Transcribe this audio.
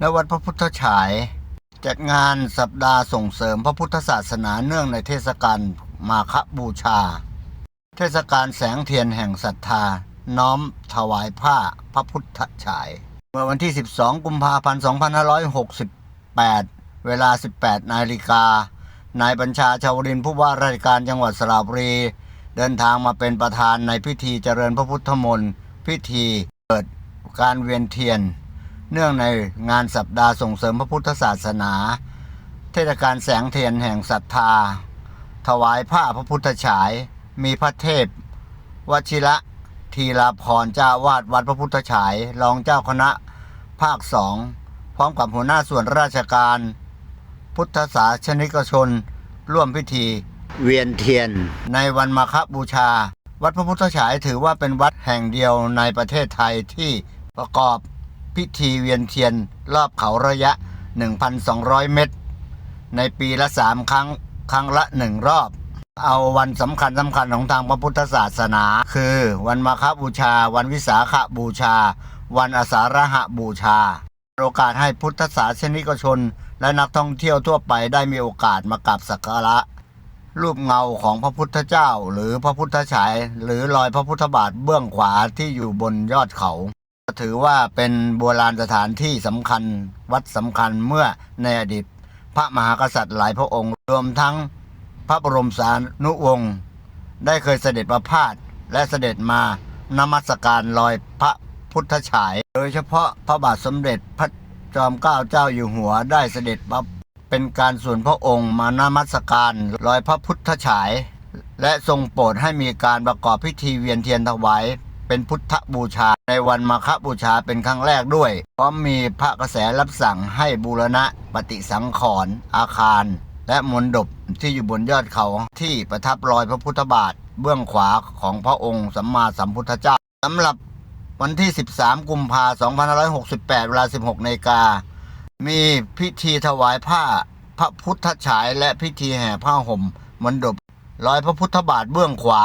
และวัดพระพุทธฉาย จัดงานสัปดาห์ส่งเสริมพระพุทธศาสนาเนื่องในเทศกาลมาฆบูชา เทศกาลแสงเทียนแห่งศรัทธา น้อมถวายผ้าพระพุทธฉาย เมื่อวันที่ 12 กุมภาพันธ์ 2568 เวลา 18 นาฬิกา นายบัญชาชาวรินผู้ว่าราชการจังหวัดสระบุรี เดินทางมาเป็นประธานในพิธีเจริญพระพุทธมนต์ พิธีเปิดการเวียนเทียน เนื่องในงานสัปดาห์ส่งเสริมพระพุทธศาสนา เทศกาลแสงเทียนแห่งศรัทธา ถวายผ้าพระพุทธฉาย มีพระเทพวชิระทีลาพรเจ้าวาดวัดพระพุทธฉาย รองเจ้าคณะภาคสองพร้อมกับหัวหน้าส่วนราชการ พุทธศาสนิกชน ร่วมพิธี เวียนเทียน ในวันมาฆบูชา วัดพระพุทธฉายถือว่าเป็นวัดแห่งเดียวในประเทศไทยที่ประกอบ พิธีเวียนเทียนรอบเขาระยะ 1,200 เมตร ในปีละสามครั้งครั้งละหนึ่งรอบ เอาวันสำคัญสำคัญของทางพระพุทธศาสนา คือวันมาฆบูชา วันวิสาขบูชา วันอาสาฬหะบูชา โอกาสให้พุทธศาสนิกชน และนักท่องเที่ยวทั่วไปได้มีโอกาสมากราบสักการะรูปเงาของพระพุทธเจ้า หรือพระพุทธฉาย หรือรอยพระพุทธบาทเบื้องขวาที่อยู่บนยอดเขา ถือว่าเป็นโบราณสถานที่สำคัญวัดสำคัญเมื่อในอดีตพระมหากษัตริย์หลายพระองค์ รวมทั้งพระบรมสานุวงศ์ได้เคยเสด็จประพาสและเสด็จมานมัสการรอยพระพุทธฉาย โดยเฉพาะพระบาทสมเด็จพระจอมเกล้าเจ้าอยู่หัวได้เสด็จมาเป็นการส่วนพระองค์มานมัสการรอยพระพุทธฉาย และทรงโปรดให้มีการประกอบพิธีเวียนเทียนถวาย เป็นพุทธบูชา ในวันมาฆบูชาเป็นครั้งแรกด้วย พร้อมมีพระกระแสรับสั่งให้บูรณะปฏิสังขรณ์อาคาร และมณฑปที่อยู่บนยอดเขาที่ประทับรอยพระพุทธบาท เบื้องขวาของพระองค์สัมมาสัมพุทธเจ้าสำหรับวันที่ 13 กุมภาพันธ์2568 เวลา 16นาฬิกา มีพิธีถวายผ้าพระพุทธฉายและพิธีแห่ผ้าห่มมณฑปรอยพระพุทธบาทเบื้องขวา